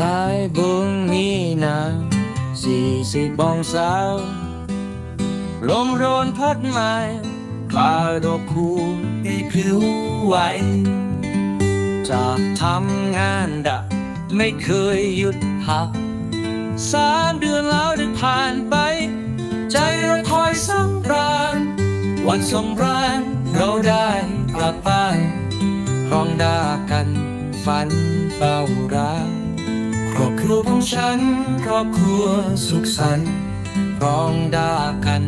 คล้ายบุงมีนาสี่สิบองสาวลมโรนพัดมาคลาดอกคูให้พลิ้วไหวจากทำงานดะ ไม่เคยหยุดพักสามเดือนแล้วได้ผ่านไป ใจเราคอยสงกรานวันสงกรานเราได้กลับบ้านรองดากันฝันเฝ้ารัก ครอบครัวของฉัน ครอบครัวสุขสันต์ร้องด่ากัน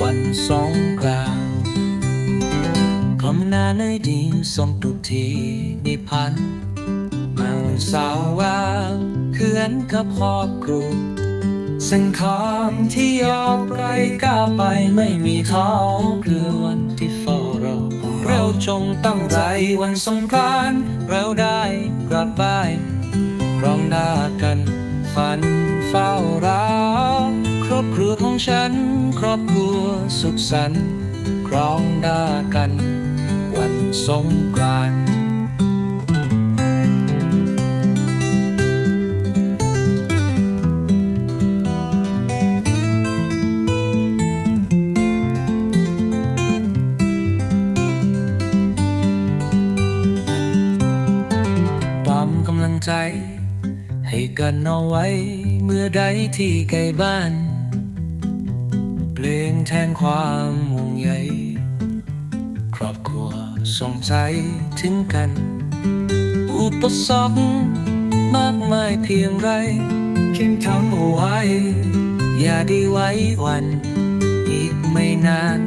วันสงกรานต์กลมหน้าในดินส่งทุกทีนิพันธ์มาสาวว่าเขื่อนกับครอบครัวสิ่งของที่ยอมไกลก้าไปไม่มีท้อเกลือวันที่เฝ้ารอเราจงตั้งใจวันสงกรานต์เราได้กลับบ้านร้ หน้ากัน ฝันเฝ้ารักครอบครัวของฉัน ครอบครัวสุขสันต์ครองหน้ากัน วันสงกรานต์ความกำลังใจ ให้กันเอาไว้ เมื่อใดที่ไกลบ้าน เพลงแทนความห่วงใยครอบครัวส่งใจถึงกัน อุปสรรคมากมายเพียงไรเข้มทำเอาไว้ อย่าได้ไว้วัน อีกไม่นาน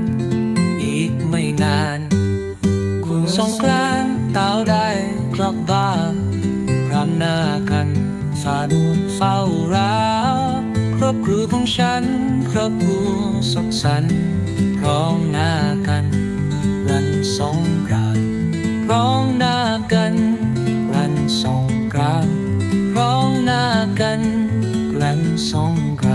อีกไม่นานคุณสงกรานต์เต้าได้กลับบ้านพรำหน้ากัน สันเฝ้ารักครอบครัวของฉัน ครอบครัวสักสันพร้อมหน้ากันรันสองกรานพร้อมหน้ากันรันสองกรานพร้อมหน้ากันรันสองกราน